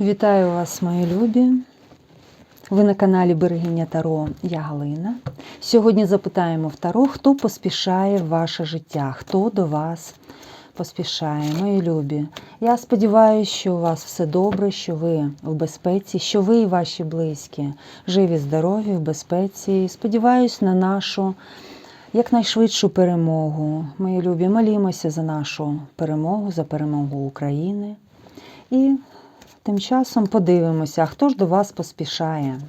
Вітаю вас, мої любі. Ви на каналі Берегиня Таро. Я Галина. Сьогодні запитаємо в Таро, хто поспішає в ваше життя, хто до вас поспішає, мої любі. Я сподіваюся, що у вас все добре, що ви в безпеці, що ви і ваші близькі живі, здорові, в безпеці. Сподіваюсь на нашу якнайшвидшу перемогу. Мої любі, молімося за нашу перемогу, за перемогу України. І Тим часом подивимося, хто ж до вас поспішає,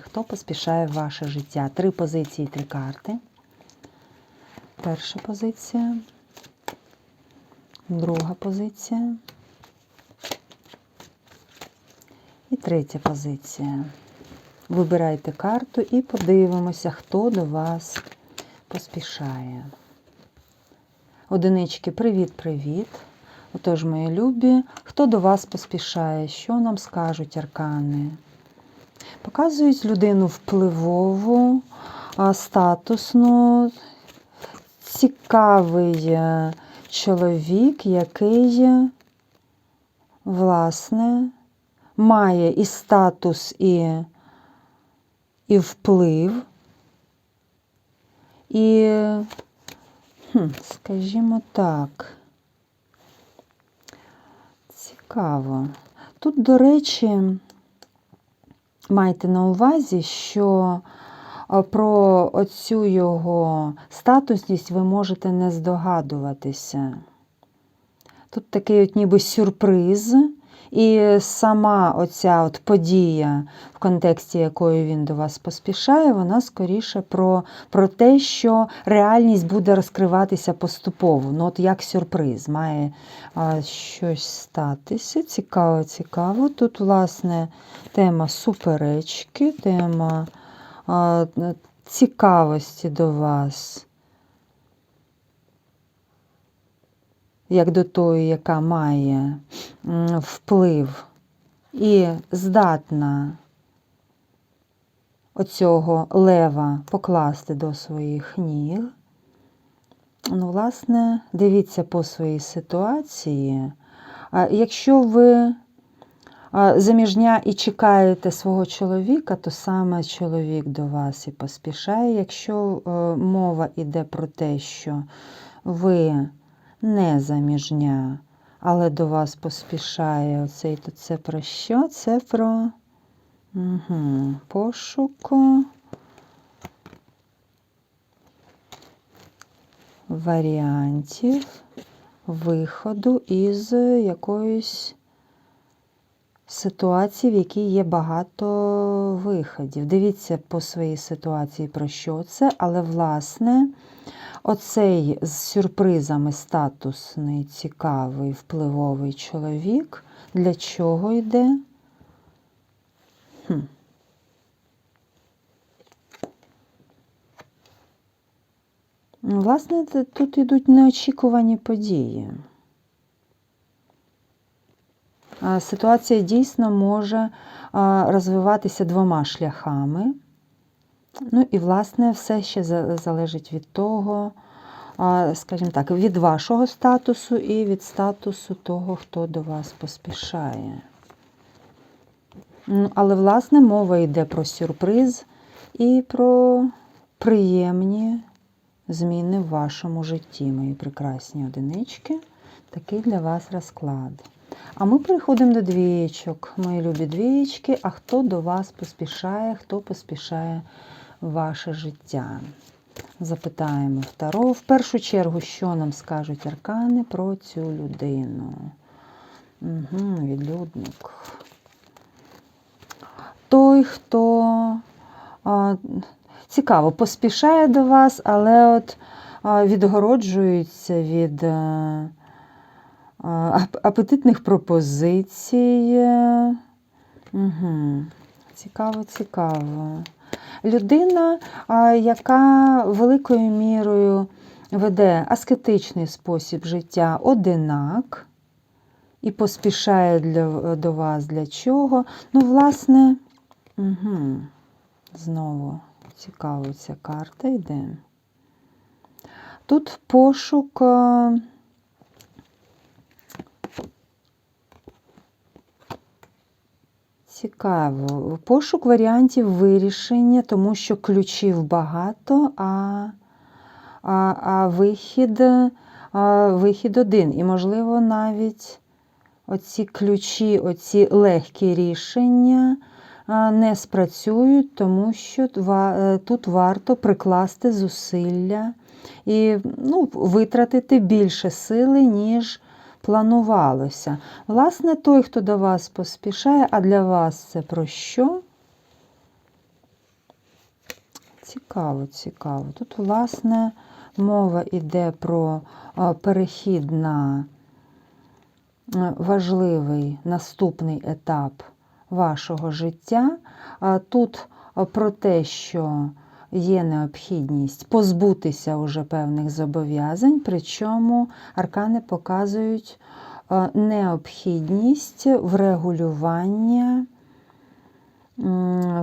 хто поспішає в ваше життя. Три позиції, три карти. Перша позиція, друга позиція і третя позиція. Вибирайте карту і подивимося, хто до вас поспішає. Одинички, привіт-привіт. Отож, мої любі, хто до вас поспішає, що нам скажуть аркани? Показують людину впливову, статусну, цікавий е, чоловік, який, власне, має і статус, і, і вплив, і, скажімо так, Цікаво. Тут, до речі, майте на увазі, що про оцю його статусність ви можете не здогадуватися. Тут такий от ніби сюрприз, і сама оця от подія, в контексті якої він до вас поспішає, вона скоріше про про те, що реальність буде розкриватися поступово. Ну, от як сюрприз, має а, щось статися. Цікаво, цікаво. Тут, власне, тема суперечки, тема а, цікавості до вас. Як до тої, яка має вплив і здатна оцього лева покласти до своїх ніг. Ну, власне, дивіться по своїй ситуації. Якщо ви заміжня і чекаєте свого чоловіка, то саме чоловік до вас і поспішає. Якщо е, мова йде про те, що ви не заміжня, але до вас поспішає оцей то це про що? Це про угу. пошук варіантів виходу із якоїсь ситуації, в якій є багато виходів. Дивіться по своїй ситуації, про що це, але, власне, Оцей з сюрпризами статусний, цікавий, впливовий чоловік. Для чого йде? Хм. Ну, власне, тут йдуть неочікувані події. Ситуація дійсно може розвиватися двома шляхами. Ну і, власне, все ще залежить від того, скажімо так, від вашого статусу і від статусу того, хто до вас поспішає. Ну, але, власне, мова йде про сюрприз і про приємні зміни в вашому житті, мої прекрасні одинички. Такий для вас розклад. А ми переходимо до двієчок, мої любі двієчки. А хто до вас поспішає, хто поспішає ваше життя. Запитаємо в Таро. В першу чергу, що нам скажуть аркани про цю людину. Угу, Відлюдник. Той, хто а, цікаво, поспішає до вас, але от а, відгороджується від а, апетитних пропозицій. Угу. Цікаво, цікаво людина, яка великою мірою веде аскетичний спосіб життя одинак і поспішає для, до вас для чого. Ну, власне, угу, знову цікаво ця карта йде. Тут пошук. Цікаво. Пошук варіантів вирішення, тому що ключів багато, а, а, а вихід, а вихід один. І, можливо, навіть оці ключі, оці легкі рішення не спрацюють, тому що е, тут варто прикласти зусилля і ну, витратити більше сили, ніж планувалося. Власне, той, хто до вас поспішає, а для вас це про що? Цікаво, цікаво. Тут, власне, мова йде про перехід на е, важливий наступний етап вашого життя. Тут про те, що є необхідність позбутися уже певних зобов'язань, причому аркани показують е, необхідність врегулювання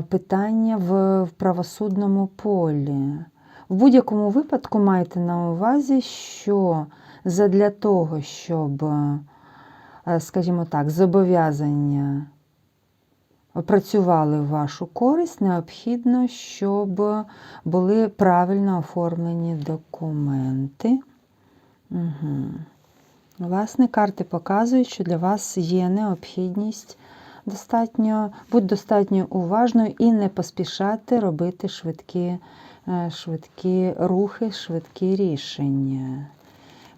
питання в, правосудному полі. В будь-якому випадку майте на увазі, що задля того, щоб, е, скажімо так, зобов'язання працювали в вашу користь, необхідно, щоб були правильно оформлені документи. Угу. Власне, карти показують, що для вас є необхідність достатньо, бути достатньо уважною і не поспішати робити швидкі, е, швидкі рухи, швидкі рішення.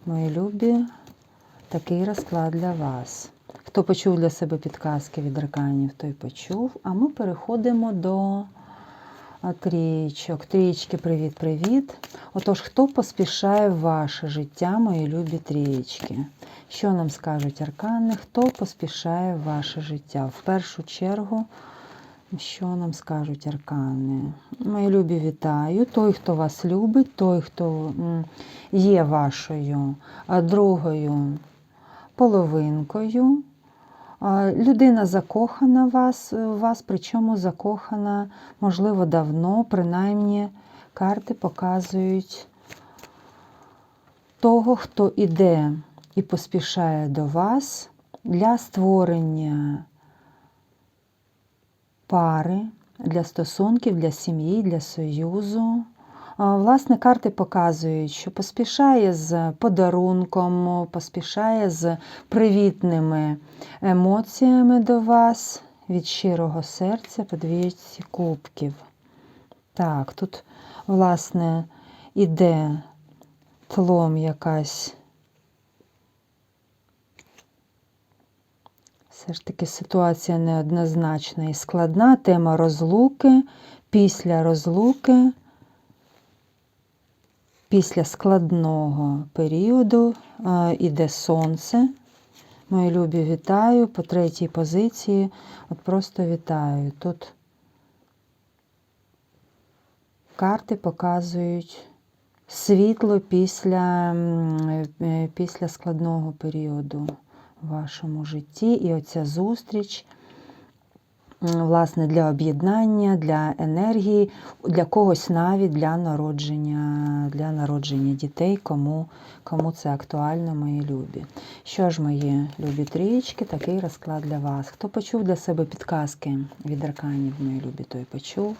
Мої любі, такий розклад для вас. Хто почув для себе підказки від арканів, той почув. А ми переходимо до а, трійчок. Трійчки, привіт-привіт. Отож, хто поспішає в ваше життя, мої любі трієчки? Що нам скажуть аркани? Хто поспішає в ваше життя? В першу чергу, що нам скажуть аркани? Мої любі, вітаю. Той, хто вас любить, той, хто є вашою другою половинкою. Людина закохана вас, в вас, причому закохана, можливо, давно, принаймні карти показують того, хто іде і поспішає до вас для створення пари, для стосунків, для сім'ї, для союзу. Власне, карти показують, що поспішає з подарунком, поспішає з привітними емоціями до вас від щирого серця по двічці кубків. Так, тут, власне, іде тлом якась. Все ж таки ситуація неоднозначна і складна. Тема розлуки. Після розлуки, після складного періоду е, іде сонце. Мої любі, вітаю по третій позиції. От просто вітаю. Тут карти показують світло після, е, після складного періоду в вашому житті. І оця зустріч, власне, для об'єднання, для енергії, для когось навіть для народження, для народження дітей, кому, кому це актуально, мої любі. Що ж, мої любі трієчки, такий розклад для вас. Хто почув для себе підказки від арканів, мої любі, той почув.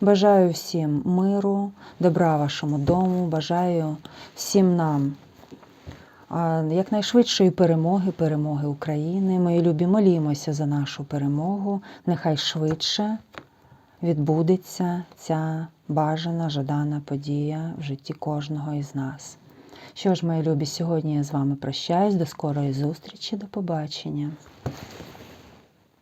Бажаю всім миру, добра вашому дому, бажаю всім нам якнайшвидшої перемоги, перемоги України. Мої любі, молімося за нашу перемогу. Нехай швидше відбудеться ця бажана, жадана подія в житті кожного із нас. Що ж, мої любі, сьогодні я з вами прощаюсь. До скорої зустрічі, до побачення.